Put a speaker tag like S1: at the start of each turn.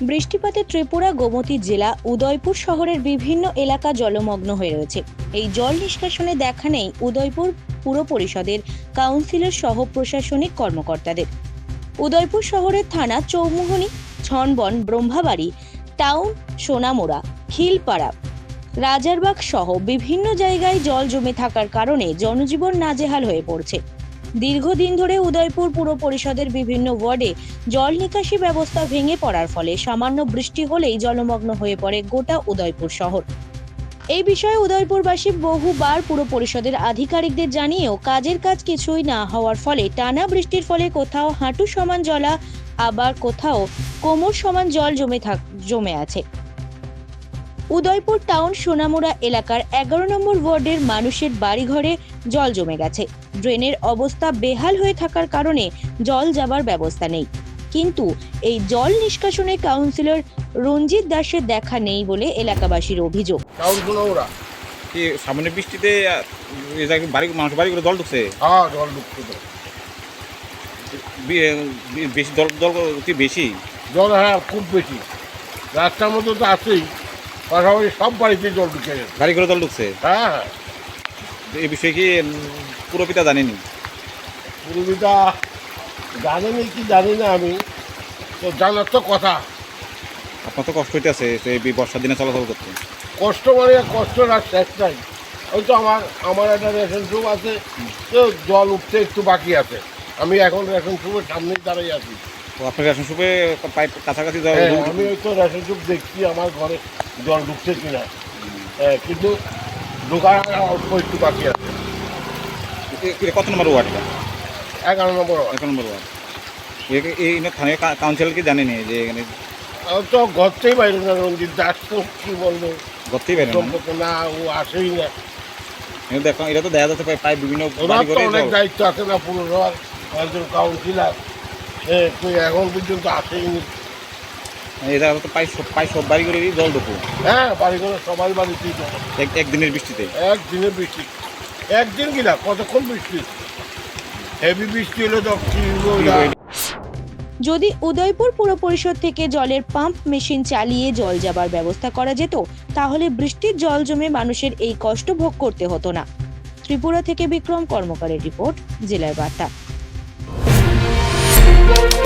S1: বৃষ্টিপাতে ত্রিপুরা, গোমতী জেলা, উদয়পুর শহরের বিভিন্ন এলাকা জলমগ্ন হয়ে রয়েছে। এই জল নিষ্কাশনে দেখা নেই উদয়পুর পুর পরিষদের, কাউন্সিলর সহ প্রশাসনিক কর্মকর্তাদের। উদয়পুর শহরের থানা চৌমুহনী, ছনবন, ব্রহ্মাবাড়ি, টাউন সোনামোড়া, খিলপাড়া, রাজারবাগ সহ বিভিন্ন জায়গায় জল জমে থাকার কারণে জনজীবন নাজেহাল হয়ে পড়ছে। দীর্ঘদিন ধরে উদয়পুর পুর পরিষদের বিভিন্ন ওয়ার্ডে জল নিকাশি ব্যবস্থা ভেঙে পড়ার ফলে সামান্য বৃষ্টি হলেই জলমগ্ন হয়ে পড়ে গোটা উদয়পুর শহর। এই বিষয়ে উদয়পুরবাসী বহুবার পুর পরিষদের আধিকারিকদের জানিয়েও কাজের কাজ কিছুই না হওয়ার ফলে টানা বৃষ্টির ফলে কোথাও হাঁটু সমান জলা আবার কোথাও কোমর সমান জল জমে থাক জমে আছে। উদয়পুর টাউন সোনামুড়া এলাকার এগারো নম্বর ওয়ার্ডের মানুষের বাড়িঘরে জল জমে গেছে। ড্রেনের অবস্থা বেহাল হয়ে থাকার কারণে জল যাবার ব্যবস্থা নেই। কিন্তু এই জল নিষ্কাশনে কাউন্সিলর রঞ্জিত দাসের দেখা নেই বলে এলাকাবাসীর অভিযোগ।
S2: টাউন শোনো
S3: কি সামনে বৃষ্টিতে জায়গায় বাড়ি মানুষ বাড়ি করে জল ঢুকছে?
S2: হ্যাঁ জল ঢুকতে তো।
S3: বি- বি- বেশি জল জল কি বেশি?
S2: জল হ্যাঁ খুব বেশি। রাস্তার মধ্যে তো আছেই। পাশাপাশি সব বাড়িতে জল ঢুকে গেছে।
S3: বাড়ি করে জল ঢুকছে?
S2: হ্যাঁ হ্যাঁ।
S3: এই বিষয়ে কি পুরপিতা জানেনি
S2: পূর্বিতা জানেনি কি জানি না আমি। তো জানার তো কথা।
S3: আপনার তো কষ্ট হইতেছে এই বর্ষার দিনে চলাচল করতে।
S2: কষ্ট মানে কষ্ট আর শেষ নাই। ওই তো আমার আমার একটা রেশন সুপ আছে তো জল উঠতে একটু বাকি আছে। আমি এখন রেশন সুপের সামনেই দাঁড়িয়ে আছি।
S3: তো রেশন সুপে পাইপ কাছাকাছি
S2: হ্যাঁ, আমি ওই তো রেশন সুপ দেখছি আমার ঘরে জল ঢুকছে কিনা। হ্যাঁ, কিন্তু ঢোকার অল্প একটু বাকি আছে।
S3: কত নম্বর ওয়ার্ড এটা?
S2: এগারো নম্বর ওয়ার্ড।
S3: এক নম্বর ওয়ার্ড। এই স্থানীয় কাউন্সিলর কি জানেনি যে এখানে?
S2: তো ঘরতেই বাইরে না রঞ্জিত দাস তো কি বলব?
S3: ঘরতেই বাইরে না?
S2: ও আসেই না।
S3: দেখো এটা তো দেখা যাচ্ছে প্রায়- প্রায় বিভিন্ন
S2: অনেক দায়িত্ব আছে না একজন কাউন্সিলার এখন পর্যন্ত আসেইনি।
S3: এই জায়গা তো প্রায় সব প্রায় সব বাড়ি করে জল ঢুকু
S2: হ্যাঁ বাড়ি করে সবাই বাড়িতেই
S3: এক একদিনের বৃষ্টিতে?
S2: একদিনে বৃষ্টি। একদিন কিনা কতক্ষণ বৃষ্টি? হেভি বৃষ্টি হলে তো
S1: যদি উদয়পুর পুর পরিষদ থেকে জলের পাম্প মেশিন চালিয়ে জল যাবার ব্যবস্থা করা যেত তাহলে বৃষ্টির জল জমে মানুষের এই কষ্ট ভোগ করতে হতো না। ত্রিপুরা থেকে বিক্রম কর্মকারের রিপোর্ট জেলার বার্তা। Thank you.